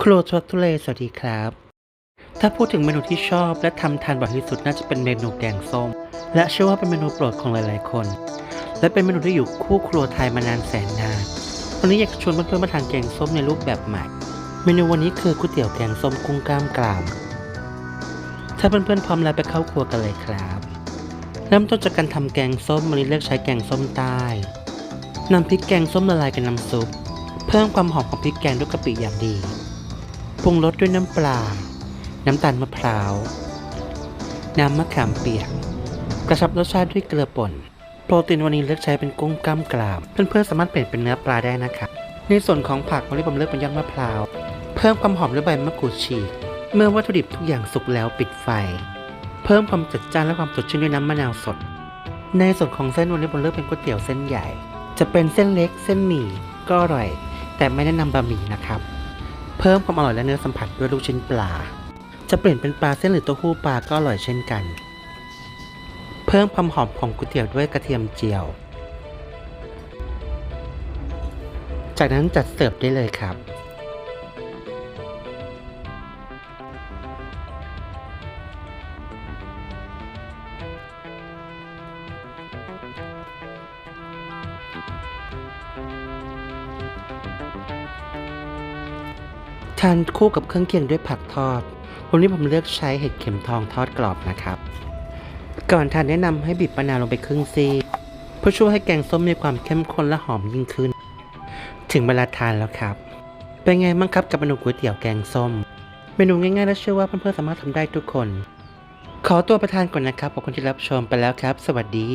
ครัวทรัทุเลสวัสดีครับ ถ้าพูดถึงเมนูที่ชอบและทำทานบ่อยที่สุดน่าจะเป็นเมนูแกงส้ม และเชื่อว่าเป็นเมนูโปรดของหลายๆคน และเป็นเมนูที่อยู่คู่ครัวไทยมานานแสนนาน วันนี้อยากจะชวนเพื่อนๆมาทานแกงส้มในรูปแบบใหม่ เมนูวันนี้คือก๋วยเตี๋ยวแกงส้มกุ้งกล้ามกราม ถ้าเพื่อนๆพร้อมแล้วไปเข้าครัวกันเลยครับ เริ่มต้นจากการทำแกงส้มวันนี้เลือกใช้แกงส้มใต้นำพริกแกงส้มละลายกับน้ำซุป เพิ่มความหอมของพริกแกงด้วยกะปิอย่างดี ปรุงรสด้วยน้ำปลา น้ำตาลมะพร้าว น้ำมะขามเปียก กระชับรสชาติด้วยเกลือป่น โปรตีนวันนี้เลือกใช้เป็นกุ้งกล้ามกราม เพื่อนๆสามารถเปลี่ยนเป็นเนื้อปลาได้นะครับในส่วนของผักวันนี้ผมเลือกเป็นยอดมะพร้าว เพิ่มความหอมด้วยใบมะกรูดฉีก เมื่อวัตถุดิบทุกอย่างสุกแล้วปิดไฟ เพิ่มความจัดจ้านและความสดชื่นด้วยน้ำมะนาวสด ในส่วนของเส้นวันนี้ผมเลือกเป็นก๋วยเตี๋ยวเส้นใหญ่ จะเป็นเส้นเล็กเส้นหมี่ก็อร่อย แต่ไม่แนะนำบะหมี่นะครับ เพิ่มความอร่อยและเนื้อสัมผัสด้วยลูกชิ้นปลา จะเปลี่ยนเป็นปลาเส้นหรือเต้าหู้ปลาก็อร่อยเช่นกัน เพิ่มความหอมของก๋วยเตี๋ยวด้วยกระเทียมเจียว จากนั้นจัดเสิร์ฟได้เลยครับ ทานคู่กับเครื่องเคียงด้วยผักทอด วันนี้ผมเลือกใช้เห็ดเข็มทองทอดกรอบนะครับ ก่อนทานแนะนำให้บีบมะนาวลงไปครึ่งซีกเพื่อช่วยให้แกงส้มมีความเข้มข้นและหอมยิ่งขึ้น ถึงเวลาทานแล้วครับ เป็นไงบ้างครับกับเมนูก๋วยเตี๋ยวแกงส้ม เมนูง่ายๆและเชื่อว่าเพื่อนๆสามารถทำได้ทุกคน ขอตัวไปทานก่อนนะครับขอบคุณที่รับชมไปแล้วครับ สวัสดี